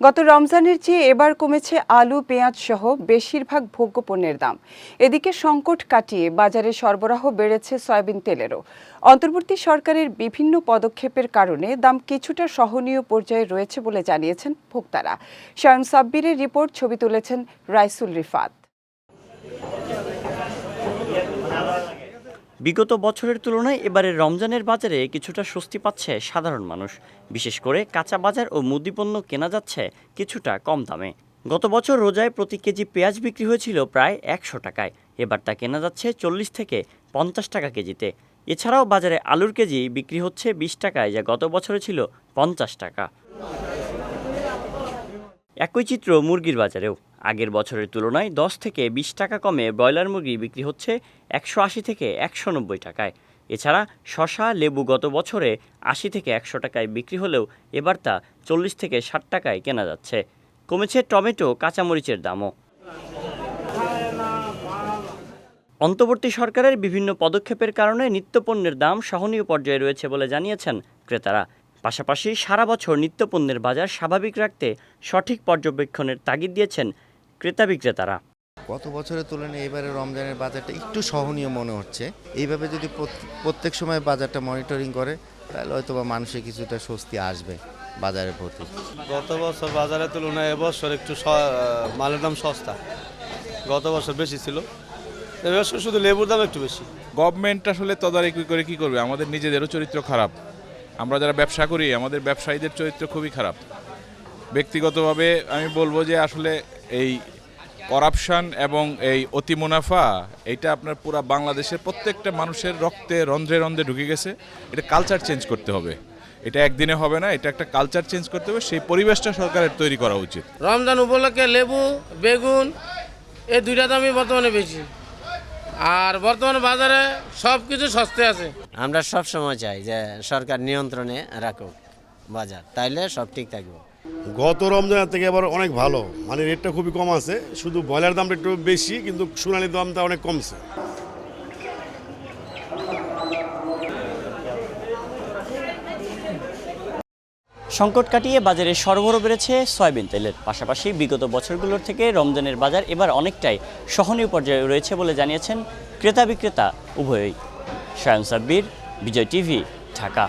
গত রমজানের চেয়ে এবার কমেছে আলু, পেঁয়াজ সহ বেশিরভাগ ভোগ্যপণ্যের দাম। এদিকে সংকট কাটিয়ে বাজারে সরবরাহ বেড়েছে সয়াবিন তেলেরও। অন্তর্বর্তী সরকারের বিভিন্ন পদক্ষেপের কারণে দাম কিছুটা সহনীয় পর্যায়ে রয়েছে বলে জানিয়েছেন ভোক্তারা। স্বয়ং সাব্বিরের রিপোর্ট, ছবি তুলেছেন রাইসুল রিফাত। বিগত বছরের তুলনায় এবারের রমজানের বাজারে কিছুটা স্বস্তি পাচ্ছে সাধারণ মানুষ। বিশেষ করে কাঁচা বাজার ও মুদিপণ্য কেনা যাচ্ছে কিছুটা কম দামে। গত বছর রোজায় প্রতি কেজি পেঁয়াজ বিক্রি হয়েছিল প্রায় একশো টাকায়। এবার তা কেনা যাচ্ছে চল্লিশ থেকে পঞ্চাশ টাকা কেজিতে। এছাড়াও বাজারে আলুর কেজি বিক্রি হচ্ছে বিশ টাকায়, যা গত বছরে ছিল পঞ্চাশ টাকা। একই চিত্র মুরগির বাজারেও। আগের বছরের তুলনায় দশ থেকে বিশ টাকা কমে ব্রয়লার মুরগি বিক্রি হচ্ছে একশো আশি থেকে একশো নব্বই টাকায়। এছাড়া শশা লেবু গত বছরে আশি থেকে একশো টাকায় বিক্রি হলেও এবার তা চল্লিশ থেকে ষাট টাকায় কেনা যাচ্ছে। কমেছে টমেটো, কাঁচামরিচের দামও। অন্তর্বর্তী সরকারের বিভিন্ন পদক্ষেপের কারণে নিত্যপণ্যের দাম সহনীয় পর্যায়ে রয়েছে বলে জানিয়েছেন ক্রেতারা। পাশাপাশি সারা বছর নিত্যপণ্যের বাজার স্বাভাবিক রাখতে সঠিক পর্যবেক্ষণের তাগিদ দিয়েছেন ক্রেতা বিক্রেতারা গত বছরের তুলনায় এবারে রমজানের বাজারটা একটু সহনীয় মনে হচ্ছে। এইভাবে যদি প্রত- প্রত্যেক সময় বাজারটা মনিটরিং করে তাহলে হয়তো বা মানুষের কিছুটা স্বস্তি আসবে বাজারের প্রতি। গত বছর বাজারের তুলনায় এবছর একটু স- মালের দাম সস্তা। গত বছর বেশি ছিল। এবছর শুধু লেবুর দাম একটু বেশি। গভর্নমেন্ট আসলে তদারকি করে কি করবে? আমাদের নিজেদেরও চরিত্র খারাপ। আমরা যারা ব্যবসা করি আমাদের ব্যবসায়ীদের চরিত্র খুবই খারাপ। ব্যক্তিগতভাবে আমি বলব যে আসলে এই করাপশন এবং এই অতি মুনাফা এটা আপনার পুরা বাংলাদেশের প্রত্যেকটা মানুষের রক্তে রন্ধ্রে রন্ধ্রে ঢুকে গেছে। এটা কালচার চেঞ্জ করতে হবে। এটা একদিনে হবে না এটা একটা কালচার চেঞ্জ করতে হবে। সেই পরিবেশটা সরকারের তৈরি করা উচিত। রমজান উপলক্ষে লেবু বেগুন এই দুইটা দামই বর্তমানে বেশি। আর বর্তমানে বাজারে সব কিছু সস্তে আছে। আমরা সব সময় চাই যে সরকার নিয়ন্ত্রণে রাখুক বাজার তাইলে সব ঠিক থাকবে। গত রমজানের থেকে এবার অনেক ভালো। মানে রেটটা খুবই কম আছে। শুধু ব্রয়লার দামটা একটু বেশি, কিন্তু সোনালির দামটা অনেক কমছে। সংকট কাটিয়ে বাজারে সরবরাহ বেড়েছে সয়াবিন তেলের। পাশাপাশি বিগত বছরগুলোর থেকে রমজানের বাজার এবার অনেকটাই সহনীয় পর্যায়ে রয়েছে বলে জানিয়েছেন ক্রেতা বিক্রেতা উভয়ই। শায়ন সাব্বির, বিজয় টিভি, ঢাকা।